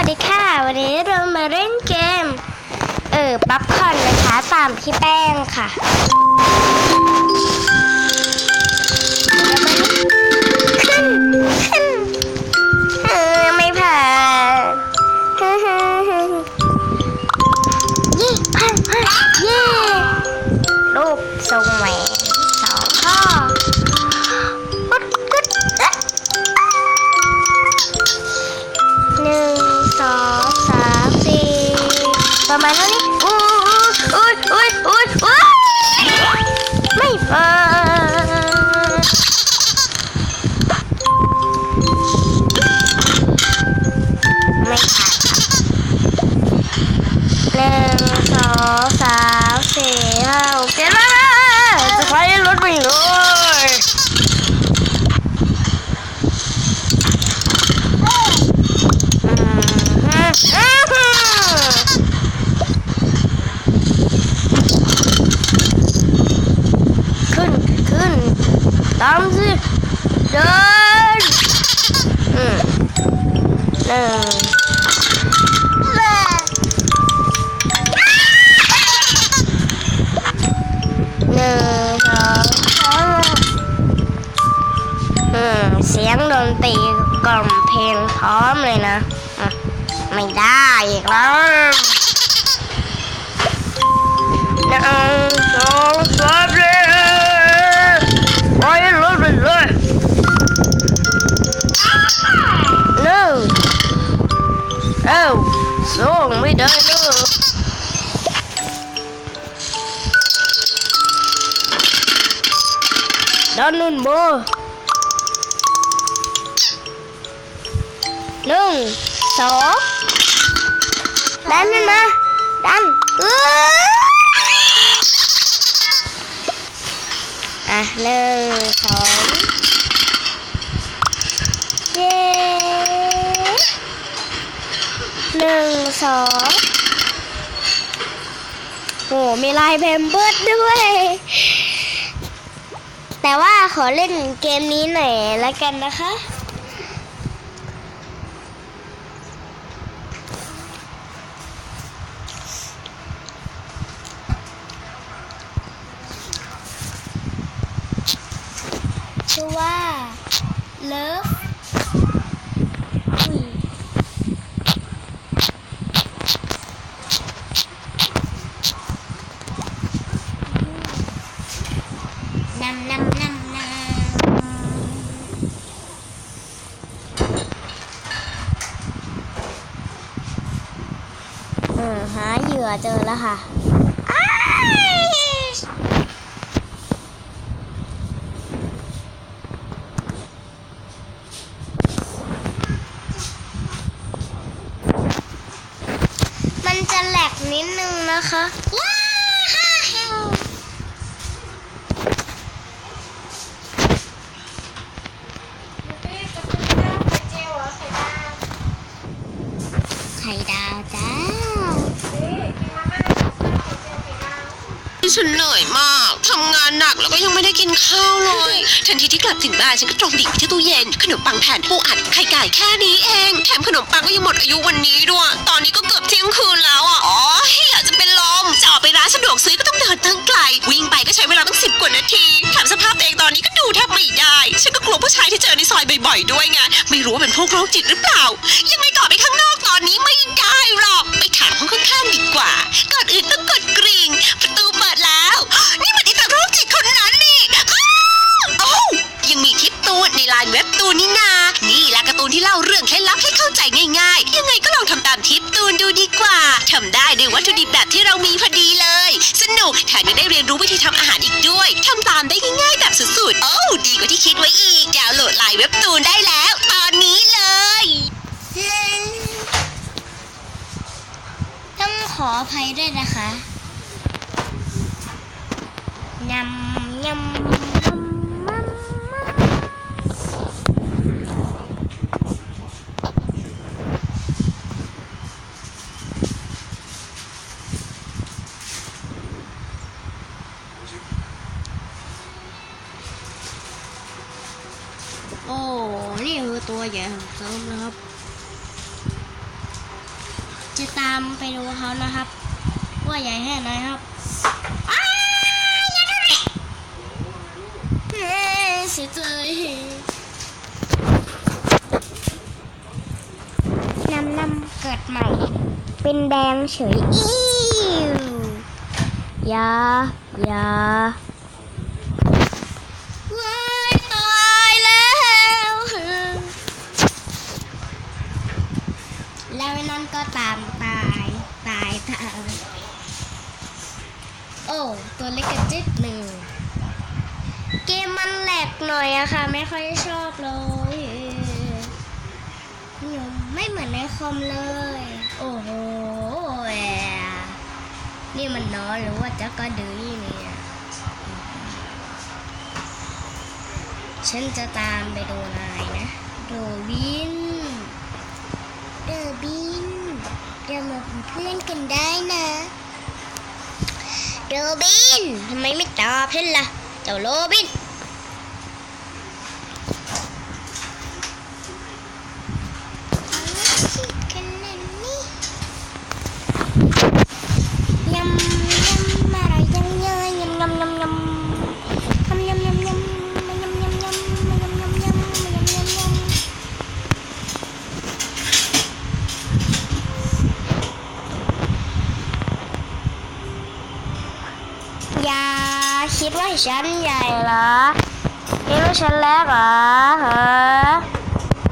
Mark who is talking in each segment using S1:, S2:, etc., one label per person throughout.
S1: วัสดีค่ะ วันนี้เรามาเล่นเกม เออป๊อปคอนนะคะตามพี่แป้งค่ะขึ้นขึ้น ตาม เอ้าส่งไม่ได้เลยด้านนู้นโบหนึ่งสองดันมันมาดันเอออะหนึ่งสองเย้ หนึ่งสองโหมีลายแพมเพิร์ดด้วย แต่ว่าขอเล่นเกมนี้หน่อยละกันนะคะ ชื่อว่า Love นำนำนำเออหาเหยื่อเจอแล้วค่ะมันจะแหลกนิดนึงนะคะว้าวไข่ดาวจ้า
S2: ฉันเหนื่อยมากทำงานหนักแล้วก็ยังไม่ได้กินข้าวเลยทันทีที่กลับถึงบ้านฉันก็ตรงดิ่งไปที่ตู้เย็น ขนมปังแผ่นปูอัดไข่ไก่แค่นี้เอง แถมขนมปังก็ยังหมดอายุวันนี้ด้วย ตอนนี้ก็เกือบเที่ยงคืนแล้วอะอ๋ออยากจะเป็นลมจะออกไปร้านสะดวกซื้อก็ต้องเดินตั้งไกล วิ่งไปก็ใช้เวลาตั้งสิบกว่านาทีแถมสภาพตัวเองตอนนี้ก็ดูแทบไม่ได้ ฉันก็กลัวผู้ชายที่เจอในซอยบ่อยๆด้วยไงไม่รู้ว่าเป็นพวกโรคจิตหรือเปล่า ยังไงต่อไปข้างนอกตอนนี้ไม่ได้หรอกไปถามห้องข้างๆดีกว่า นี่แหละการ์ตูนที่เล่าเรื่องเคล็ดลับให้เข้าใจง่ายๆ ยังไงก็ลองทำตามทิปตูนดูดีกว่า ทำได้ด้วยวัตถุดิบแบบที่เรามีพอดีเลย สนุกแถมยังได้เรียนรู้วิธีทำอาหารอีกด้วยทำตามได้ง่ายๆแบบสุดๆ โอ้ดีกว่าที่คิดไว้อีก ดาวน์โหลดไลน์เว็บตูนได้แล้ว ตอนนี้เลย
S1: ต้องขออภัยด้วยนะคะยำยำยำโอ้ นี่คือตัวใหญ่ของเซิร์ฟนะครับ ตามไปดูเขานะครับ ว่าใหญ่แค่ไหนครับอ้าวอย่าทำเลยเฮ้ยเสียใจน้ำน้ำเกิดใหม่ เป็นแดงเฉยอิ้วยายาตายแล้ว แล้วนั่นก็ตามตาย ตายตายโอ้ ตัวเล็กกระจิตหนึ่ง เกมมันแหลกหน่อยอะค่ะ ไม่ค่อยชอบเลย ไม่เหมือนในคอมเลย โอ้โห นี่มันน้อยหรือว่าจะกระดือเนี่ย ฉันจะตามไปดูนายนะโรบินเดอบิน เรามาเป็นเพื่อนกันได้นะโรบิน ทำไมไม่ตอบฉันล่ะ เจ้าโรบิน คิดว่าฉันใหญ่เหรอคิดว่าฉันเล็กเหรอเหรอ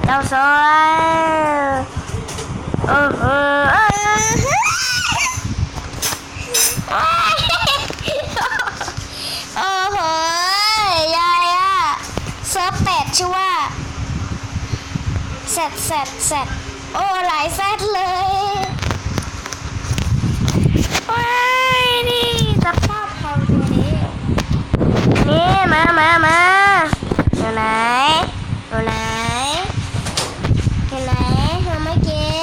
S1: เจ้าสวยเออเออเออโอ้โหยายอะเซิร์ฟเป็ดชื่อว่าเสร็จเสร็จเสร็จโอ้หลายเซตเลยว้ายนี่สภาพ นี่มามามาอยู่ไหนอยู่ไหนอยู่ไหนเธอเมื่อกี้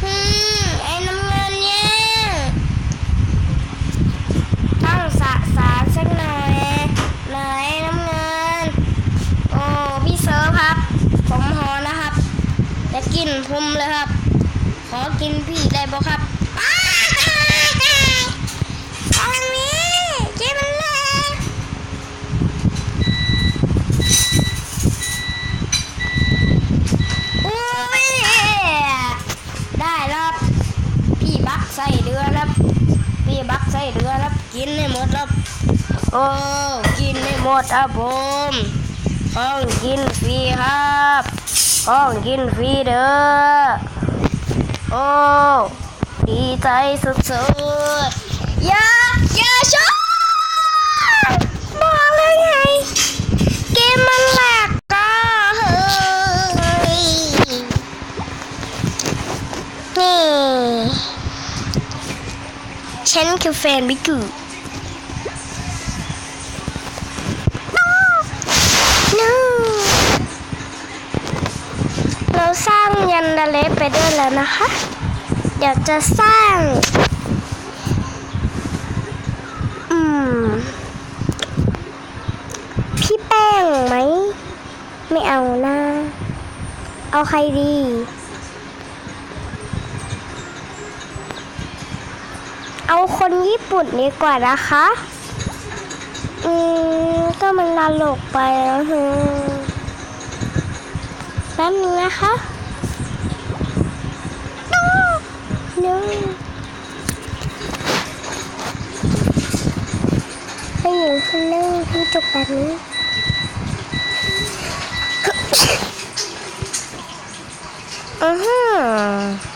S1: ฮึไอ้น้ำเงินเนี่ยต้องสะสารสักหน่อยไหนน้ำเงินโอ้พี่เซิร์ฟครับ ผมหอนะครับจะกินผมเลยครับ ขอกินพี่ได้บ่ครับอ้าวทางนี้เจ๊มันเลยอุ้ยได้แล้วครับพี่บักใส่เดือนครับ พี่บักใส่เดือรับกินให้หมดครับโอ้กินให้หมดครับผมของกินฟรีครับของกินฟรีเด้อโอ้ดีใจสุดๆย่าอย่า แฟนบิกู no เราสร้างยันดาเลไปด้วยแล้วนะคะ เดี๋ยวจะสร้าง อืม พี่แป้งไหม ไม่เอานะ เอาใครดี คนญี่ปุ่นดีกว่านะคะ อืม ก็มันนรกไปแล้วฮึแป๊บนึงนะคะ no ให้หญิงคนนึงที่จบแบบนี้อือฮึ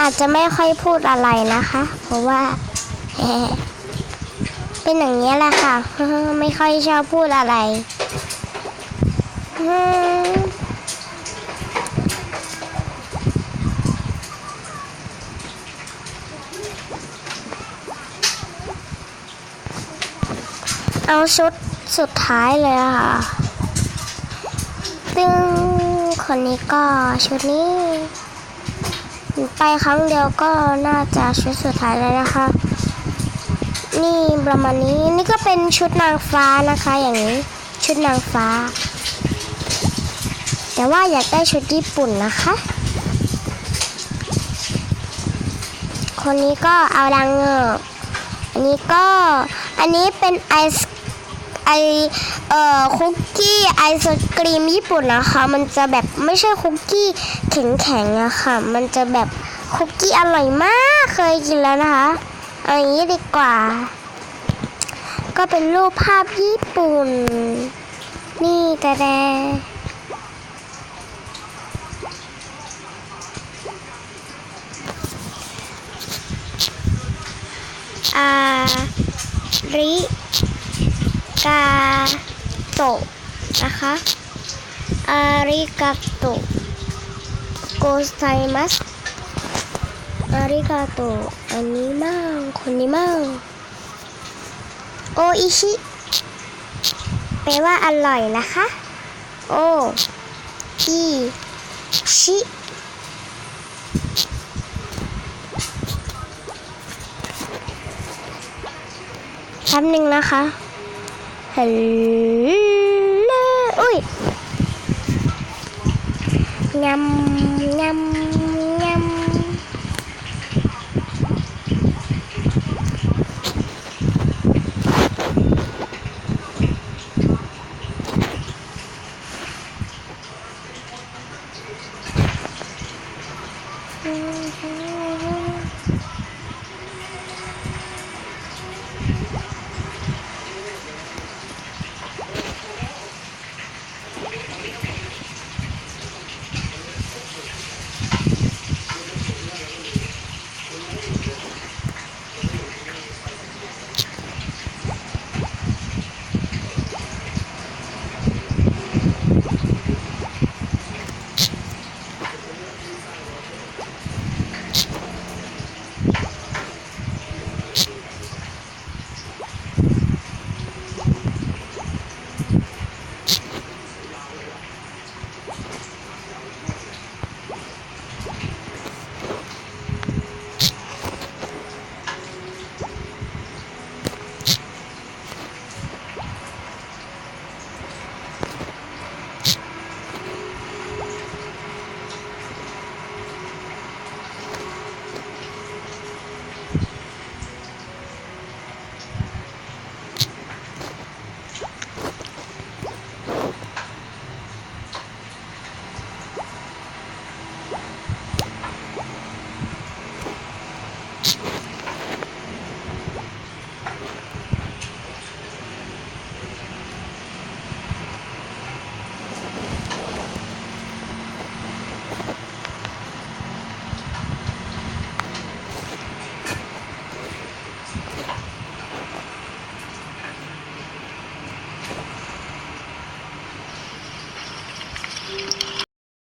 S1: อาจจะไม่ค่อยพูดอะไรนะคะ เพราะว่าเป็นอย่างนี้แหละค่ะ ไม่ค่อยชอบพูดอะไรเอาชุดสุดท้ายเลยค่ะซึ่งคนนี้ก็ชุดนี้ ไปครั้งเดียวก็น่าจะชุดสุดท้ายแล้วนะคะ นี่ประมาณนี้นี่ก็เป็นชุดนางฟ้านะคะ อย่างนี้ชุดนางฟ้า แต่ว่าอยากได้ชุดญี่ปุ่นนะคะ คนนี้ก็เอาดังเงอกอันนี้ก็อันนี้เป็นไอศ ไอเอ่อคุกกี้ไอศกรีมญี่ปุ่นนะคะ มันจะแบบไม่ใช่คุกกี้แข็งๆอะค่ะ มันจะแบบคุกกี้อร่อยมากเคยกินแล้วนะคะเอาอย่างนี้ดีกว่า ก็เป็นรูปภาพญี่ปุ่น นี่แต่แดอาริ กาโตะนะคะอาริกาโตะโกไซมัสอาริกาโตะอันนี้มั่งคนนี้มั่งโออิชิแปลว่าอร่อยนะคะโออิชิแป๊บหนึ่งนะคะ hello ui nhâm nhâm nhâm Mm-hmm.